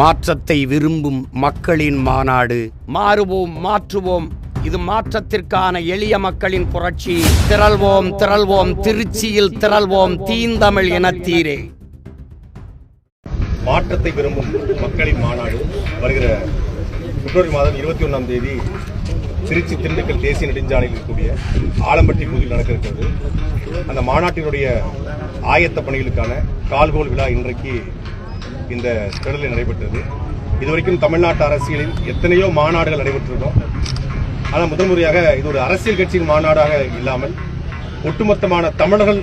மாற்றத்தை விரும்பும் மக்களின் மாநாடு. மாறுவோம் மாற்றுவோம். இது மாற்றத்திற்கான எளிய மக்களின் புரட்சி. திரள்வோம் திரள்வோம். திருச்சியில் திரள்வோம். தீந்தமிழ் இனத்தீரே. மாற்றத்தை விரும்பும் மக்களின் மாநாடு வருகிற பிப்ரவரி மாதம் இருபத்தி ஒன்றாம் தேதி திருச்சி திண்டுக்கல் தேசிய நெடுஞ்சாலையில் இருக்கக்கூடிய ஆலம்பட்டி பகுதியில் நடக்க இருக்கிறது அந்த மாநாட்டினுடைய ஆயத்த பணிகளுக்கான கால்கோல் விழா இன்றைக்கு இந்த திடலில் நடைபெற்றது. இதுவரைக்கும் தமிழ்நாட்டு அரசியலில் எத்தனையோ மாநாடுகள் நடைபெற்றிருக்கோம் ஆனால் முதல் முறையாக இது ஒரு அரசியல் கட்சியின் மாநாடாக இல்லாமல் ஒட்டுமொத்தமான தமிழர்கள்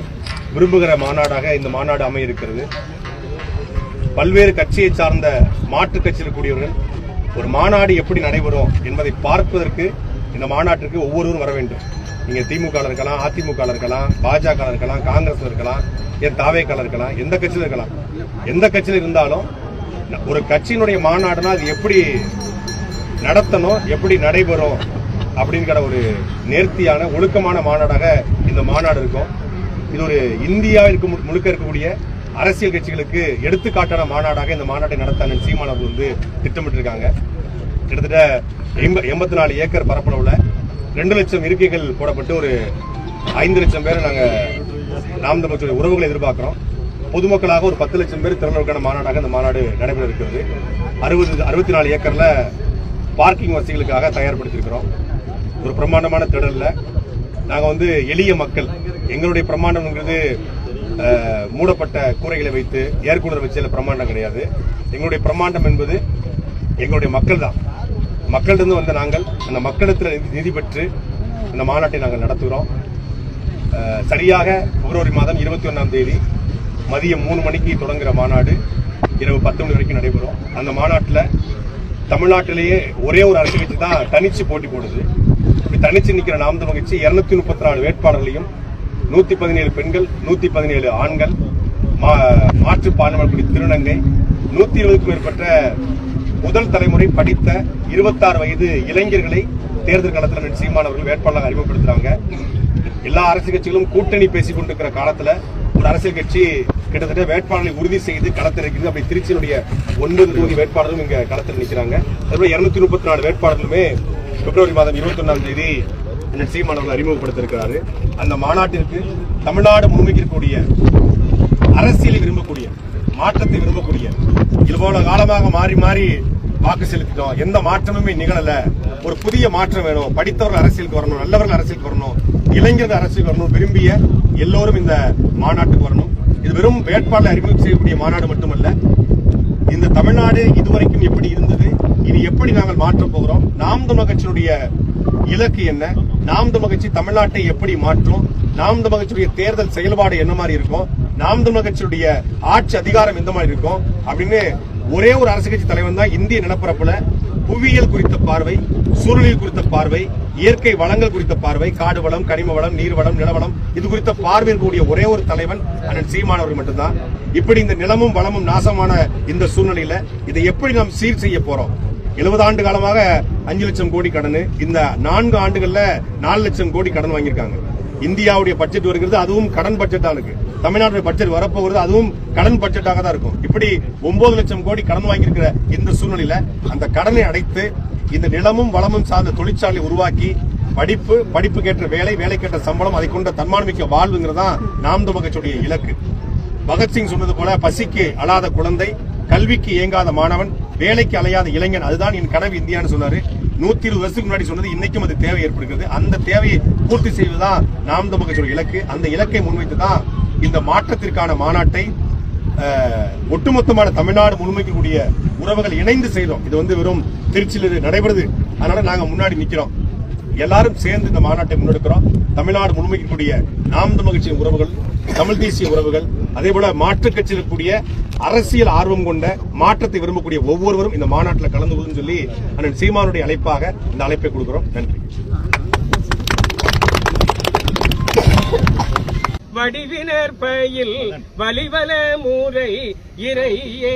விரும்புகிற மாநாடாக இந்த மாநாடு அமைய இருக்கிறது பல்வேறு கட்சியை சார்ந்த மாற்றுக் கட்சியில் கூடியவர்கள் ஒரு மாநாடு எப்படி நடைபெறும் என்பதை பார்ப்பதற்கு இந்த மாநாட்டிற்கு ஒவ்வொருவரும் வர வேண்டும். நீங்கள் திமுக இருக்கலாம் அதிமுக இருக்கலாம் பாஜக இருக்கலாம் காங்கிரஸ் இருக்கலாம் என் தாவேக்கால இருக்கலாம் எந்த கட்சியில் இருக்கலாம்? எந்த கட்சியில் இருந்தாலும் ஒரு கட்சியினுடைய மாநாடுனா அது எப்படி நடத்தணும் எப்படி நடைபெறும் அப்படிங்கிற ஒரு நேர்த்தியான ஒழுக்கமான மாநாடாக இந்த மாநாடு இருக்கும். இது ஒரு இந்தியாவிற்கு முழுக்க இருக்கக்கூடிய அரசியல் கட்சிகளுக்கு எடுத்துக்காட்டான மாநாடாக இந்த மாநாட்டை நடத்த சீமானவர் வந்து திட்டமிட்டிருக்காங்க. கிட்டத்தட்ட எண்பத்தி நாலு ஏக்கர் பரப்பளவுல ரெண்டு லட்சம் இருக்கைகள் போடப்பட்டு ஒரு ஐந்து லட்சம் பேரை நாங்கள் நாம் தமிழ் உறவுகளை எதிர்பார்க்கிறோம். பொதுமக்களாக ஒரு பத்து லட்சம் பேர் திறனவுக்கான மாநாடாக இந்த மாநாடு நடைபெற இருக்கிறது. அறுபது அறுபத்தி நாலு ஏக்கரில் பார்க்கிங் வசதிகளுக்காக தயார்படுத்தியிருக்கிறோம். ஒரு பிரம்மாண்டமான திடலில். நாங்கள் வந்து எளிய மக்கள். எங்களுடைய பிரம்மாண்டம்ங்கிறது மூடப்பட்ட கூரைகளை வைத்து ஏர் கூலர் வச்சு பிரம்மாண்டம் கிடையாது. எங்களுடைய பிரம்மாண்டம் என்பது எங்களுடைய மக்கள் தான் மக்களிடம் வந்த நாங்கள் அந்த மக்களிடத்தில் நிதி- நிதி பெற்று இந்த மாநாட்டை நாங்கள் நடத்துகிறோம். சரியாக பிப்ரவரி மாதம் இருபத்தி ஒன்றாம் தேதி மதியம் மூணு மணிக்கு தொடங்குகிற மாநாடு இரவு பத்து மணி வரைக்கும் நடைபெறும். அந்த மாநாட்டில் தமிழ்நாட்டிலேயே ஒரே ஒரு அரசியல் கட்சி தான் தனிச்சு போட்டி போடுது. இப்படி தனிச்சு நிற்கிற நாம் தமிழ் கட்சி இரநூத்தி முப்பத்தி நாலு வேட்பாளர்களையும் நூத்தி பதினேழு பெண்கள் நூத்தி பதினேழு ஆண்கள் மா- மாற்று பாலினக்குடி திருநங்கை நூத்தி இருபதுக்கும் மேற்பட்ட முதல் தலைமுறை படித்த இருபத்தாறு வயது இளைஞர்களை தேர்தல் களத்தில் சீமான் அவர்கள் வேட்பாளராக அறிமுகப்படுத்துறாங்க. எல்லா அரசியல் கட்சிகளும் கூட்டணி பேசிக் கொண்டிருக்கிற காலத்துல ஒரு அரசியல் கட்சி கிட்டத்தட்ட வேட்பாளரை உறுதி செய்து களத்தில் இருக்கிறது அப்படி திருச்சியினுடைய ஒன்பது தொகுதி வேட்பாளரும் இங்க களத்தில் நிற்கிறாங்க அதுபோல இருநூத்தி முப்பத்தி நாலு வேட்பாளர்களுமே பிப்ரவரி மாதம் இருபத்தி ஒன்றாம் தேதி அண்ணன் சீமான் அவர்கள் அறிமுகப்படுத்திருக்கிறாரு அந்த மாநாட்டிற்கு தமிழ்நாடு முன்வைக்கக்கூடிய அரசியலை விரும்பக்கூடிய மாற்றத்தை விரும்பக்கூடிய இவ்வளவு காலமாக மாறி மாறி வாக்கு செலுத்திட்டோம். எந்த மாற்றமுமே நிகழல. ஒரு புதிய மாற்றம் வேணும். படித்தவர்கள் அரசியலுக்கு வரணும். நல்லவர்கள் அரசியலுக்கு வரணும். இளைஞர்கள் அரசியலுக்கு வரணும். விரும்பிய எல்லோரும் இந்த மாநாட்டுக்கு வரணும். இது வெறும் வேட்பாளர் அறிமுகம் செய்யக்கூடிய மாநாடு மட்டுமல்ல இந்த தமிழ்நாடு இதுவரைக்கும் எப்படி இருந்தது? இனி எப்படி நாங்கள் மாற்றப் போகிறோம்? நாம் தமிழ் கட்சியினுடைய இலக்கு என்ன? நாம் தமிழ் கட்சி தமிழ்நாட்டை எப்படி மாற்றும்? நாம் தமிழ் கட்சியுடைய தேர்தல் செயல்பாடு என்ன மாதிரி இருக்கும்? நாம் தமிழ் கட்சியுடைய ஆட்சி அதிகாரம் எந்த மாதிரி இருக்கும் அப்படின்னு ஒரே ஒரு அரசு கட்சி தலைவன் தான் இந்திய நிலப்பரப்புல புவியியல் குறித்த பார்வை சூழலியல் குறித்த பார்வை இயற்கை வளங்கள் குறித்த பார்வை காடு வளம் கனிம வளம் நீர் வளம் நிலவளம் இது குறித்த பார்வை இருக்கக்கூடிய ஒரே ஒரு தலைவன் அண்ணன் சீமான் அவர்கள் மட்டும்தான். இப்படி இந்த நிலமும் வளமும் நாசமான இந்த சூழ்நிலையில இதை எப்படி நாம் சீர் செய்ய போறோம்? எழுபது ஆண்டு காலமாக அஞ்சு லட்சம் கோடி கடன் இந்த நான்கு ஆண்டுகள்ல நாலு லட்சம் கோடி கடன் வாங்கியிருக்காங்க. இந்தியாவுடைய பட்ஜெட் வருகிறது அதுவும் கடன் பட்ஜெட்டா இருக்கு. தமிழ்நாட்டுடைய பட்ஜெட் வரப்போகிறது அதுவும் கடன் பட்ஜெட்டாக தான் இருக்கும். இப்படி ஒன்பது லட்சம் கோடி கடன் வாங்கியிருக்கிற இந்த சூழ்நிலையில அந்த கடனை அடைத்து இந்த நிலமும் வளமும் சார்ந்த தொழிற்சாலை உருவாக்கி படிப்பு படிப்புக்கேற்ற வேலை வேலைக்கேற்ற சம்பளம் அதை கொண்ட தன்மானமிக்க வாழ்வுங்கிறதா நாம் தமிழ் இலக்கு. பகத்சிங் சொன்னது போல பசிக்கு அழாத குழந்தை கல்விக்கு ஏங்காத மாணவன் வேலைக்கு அலையாத இளைஞன் அதுதான் என் கனவு இந்தியான்னு சொன்னாரு. நூத்தி இருபது வருஷத்துக்கு முன்னாடி சொன்னது இன்னைக்கும் அது தேவை ஏற்படுகிறது. அந்த தேவையை பூர்த்தி செய்வதுதான் நாம் தமிழ் கட்சியோட இலக்கு. அந்த இலக்கை முன்வைத்து தான் இந்த மாற்றத்திற்கான மாநாட்டை ஒட்டுமொத்தமான தமிழ்நாடு முழுமைக்கக்கூடிய உறவுகள் இணைந்து செய்தோம். இது வந்து வெறும் திருச்சியில் நடைபெறுது. அதனால நாங்க முன்னாடி நிக்கிறோம். எல்லாரும் சேர்ந்து இந்த மாநாட்டை முன்னெடுக்கிறோம். தமிழ்நாடு முழுமைக்கக்கூடிய நாம் தமிழ் கட்சியின் உறவுகள் தமிழ் தேசிய உறவுகள் அதே போல மாற்றுக் கட்சியில் இருக்கக்கூடிய அரசியல் ஆர்வம் கொண்ட மாற்றத்தை விரும்பக்கூடிய ஒவ்வொருவரும் இந்த மாநாட்டில் கலந்து கொள்ளுன்னு சொல்லி அண்ணன் சீமானுடைய அழைப்பாக இந்த அழைப்பை கொடுக்கிறோம். நன்றி. வடிவினர் பயில் வலிவல மூரை இறையே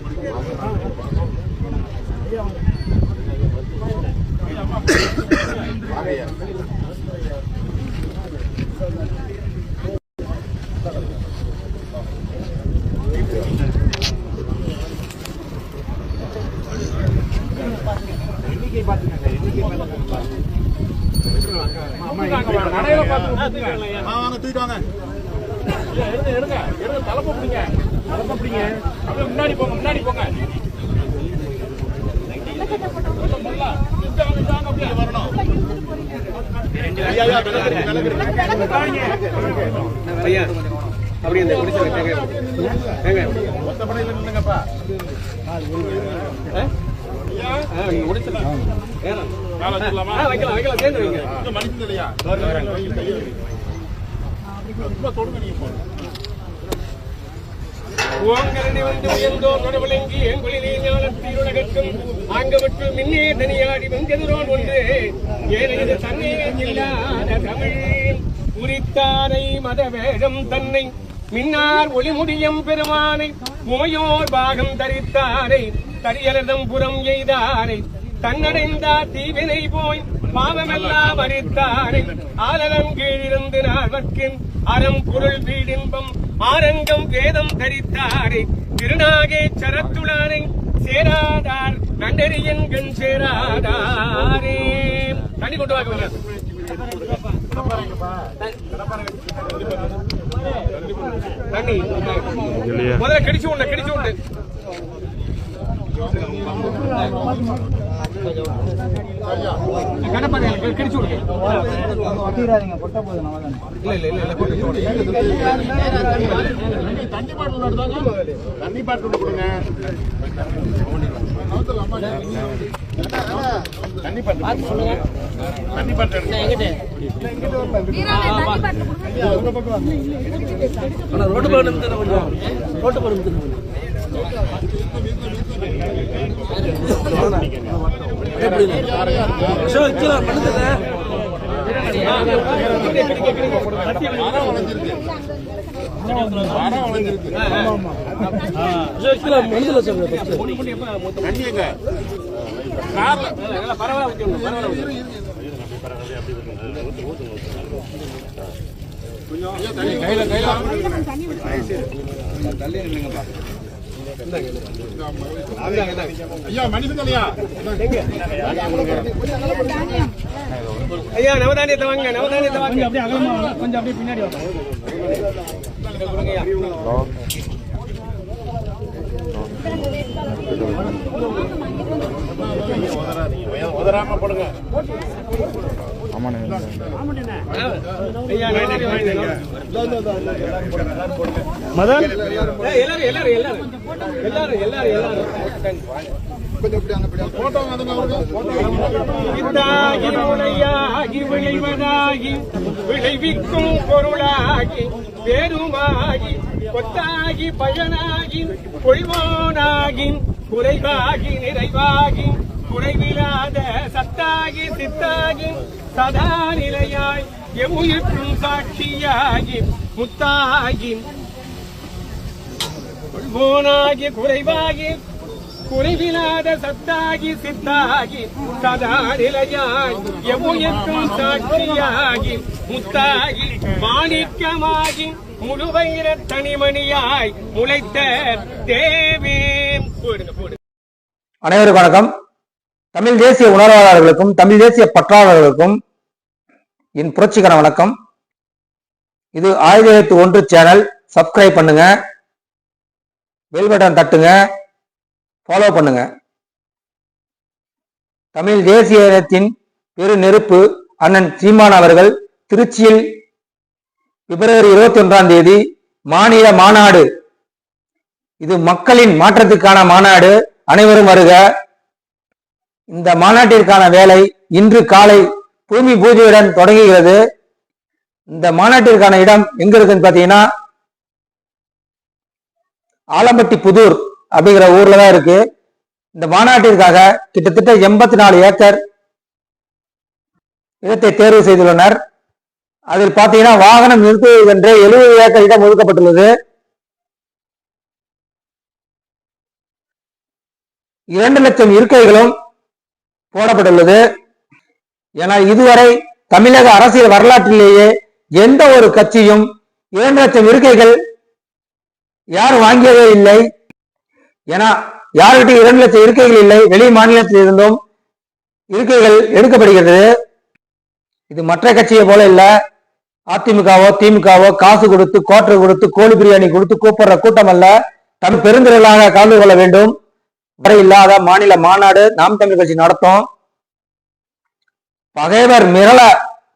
வாங்க தூக்கிட்டு வாங்க. முன்னாடி போங்க முன்னாடி போங்க ஐயா ஐயா விலகு விலகு ஐயா அப்படி இந்த குடிசை ஏங்க மொத்த படையில முடிச்சிடலாம். வைக்கலாம் வைக்கலாம். சேர்ந்து வைங்க. இங்க மனுஷன் இல்லையா சும்மா தொடுங்க நீங்க போங்க ஓங்கரணி வந்து உயர்ந்தோர் நடுவிளங்கி எங்குளிலே ஞானத்தீருலகற்றும் ஆங்கவற்று மின்னே தனியாடி வெங்கெதிரோன் ஒன்று ஏனையது தன்னே இல்லாத தமிழ் உரித்தானை மதவேடம் தன்னை மின்னார் ஒளிமுடியம் பெருமானை உமையோர் பாகம் தரித்தாரை தரியலதம் புறம் எய்தாரை தன்னடைந்தார் தீவினை போய் பாவமெல்லாம் அறித்தாரை ஆலனம் கீழிருந்து நால்வர்க்கின் அறம் பொருள் வீடின்பம். ஆரங்கம் வேதம் தரித்தாரை. திருநாகே சரத்துளாரை சேராதார். நண்டறியன் கண் சேராதாரே. தண்ணி கொண்டு வாங்க தண்ணி. முதல்ல கடிச்சு உண்டு கடிச்சு உண்டு. கடப்பாறை கடிச்சு விடுங்க இல்ல இல்ல இல்ல இல்ல கொட்டு, கொட்டு. தண்ணி பாட்டில் தண்ணி பாட்டில் கொடுங்க தண்ணி பாட்டில் சொல்லுங்க தண்ணி பாட்டில் எடுங்க மரம் வளைஞ்சிருக்கு மரம் வளைஞ்சிருக்கு தண்ணி எங்க கையில பரவாயில்ல தள்ளி பரவாயில்ல ஊத்தி கையில ஐயா ஐயா நவதானியத்தை வாங்க நவதானியத்தை வாங்க அப்படியே அகலமா கொஞ்சம் அப்படியே பின்னாடி வாங்க உதராம போடுங்க மதன்? எல்லாரும் எல்லாரும் எல்லாரும் எல்லாரும் எல்லாரும் எல்லாரும் இதாகி முளையாகி விளைவதாகி விளைவிக்கும் பொருளாகி பெருமாகி கொத்தாகி பயனாகி கொள்வோனாகி குறைவாகி நிறைவாகி குறைவிலாத சத்தாகி சித்தாகி சதா நிலையாய் எவ்வுயிர்க்கும் சாட்சியாகி முத்தாகி கொள்வோனாகி குறைவாகி குறைவிலாத சத்தாகி சித்தாகி சதா நிலையாய் எவ்வுயர்க்கும் சாட்சியாகி முத்தாகி மாணிக்கமாகி முழுவயிர தனிமணியாய் முளைத்த தேவே போடுங்க போடுங்க. அனைவருக்கும் வணக்கம். தமிழ் தேசிய உணர்வாளர்களுக்கும் தமிழ் தேசிய பற்றாளர்களுக்கும் என் புரட்சிகர வணக்கம். இது ஆயிரத்தி எழுத்து ஒன்று சேனல் சப்ஸ்கிரைப் பண்ணுங்க. பெல் பட்டன் தட்டுங்க. ஃபாலோ பண்ணுங்க. தமிழ் தேசிய இனத்தின் பெரு நெருப்பு அண்ணன் சீமான் அவர்கள் திருச்சியில் பிப்ரவரி இருபத்தி ஒன்றாம் தேதி மாநில மாநாடு. இது மக்களின் மாற்றத்துக்கான மாநாடு. அனைவரும் வருக. இந்த மாநாட்டிற்கான வேலை இன்று காலை பூமி பூஜையுடன் தொடங்குகிறது. இந்த மாநாட்டிற்கான இடம் எங்க இருக்குன்னு பாத்தீங்கன்னா ஆலம்பட்டி புதூர் அப்படிங்கிற ஊர்ல தான் இருக்கு. இந்த மாநாட்டிற்காக கிட்டத்தட்ட எண்பத்தி நாலு ஏக்கர் இடத்தை தேர்வு செய்துள்ளனர். அதில் பாத்தீங்கன்னா வாகனம் நிறுத்துவதென்றே எழுபது ஏக்கர் இடம் ஒதுக்கப்பட்டுள்ளது. இரண்டு லட்சம் இருக்கைகளும் போடப்பட்டுள்ளது. என இதுவரை தமிழக அரசியல் வரலாற்றிலேயே எந்த ஒரு கட்சியும் இரண்டு லட்சம் இருக்கைகள் யாரும் வாங்கியதே இல்லை. ஏன்னா யார்கிட்ட இரண்டு லட்சம் இருக்கைகள் இல்லை. வெளி மாநிலத்தில் இருந்தும் இருக்கைகள் எடுக்கப்படுகிறது. இது மற்ற கட்சியை போல இல்ல. அதிமுகவோ திமுகவோ காசு கொடுத்து கோட்டை கொடுத்து கோழி பிரியாணி கொடுத்து கூப்பிடுற கூட்டம் அல்ல. தம் பெருந்திரளாக கலந்து கொள்ள வேண்டும். வரை இல்லாத மாநில மாநாடு நாம் தமிழ் கட்சி நடத்தும். பகைவர் மிரள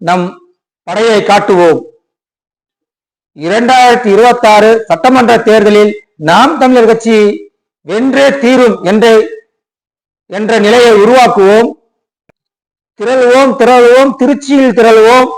நம் படையை காட்டுவோம். இரண்டாயிரத்தி இருபத்தி ஆறு சட்டமன்ற தேர்தலில் நாம் தமிழர் கட்சி வென்றே தீரும் என்று என்ற நிலையை உருவாக்குவோம். திரளுவோம் திரளுவோம் திருச்சியில் திரளுவோம்.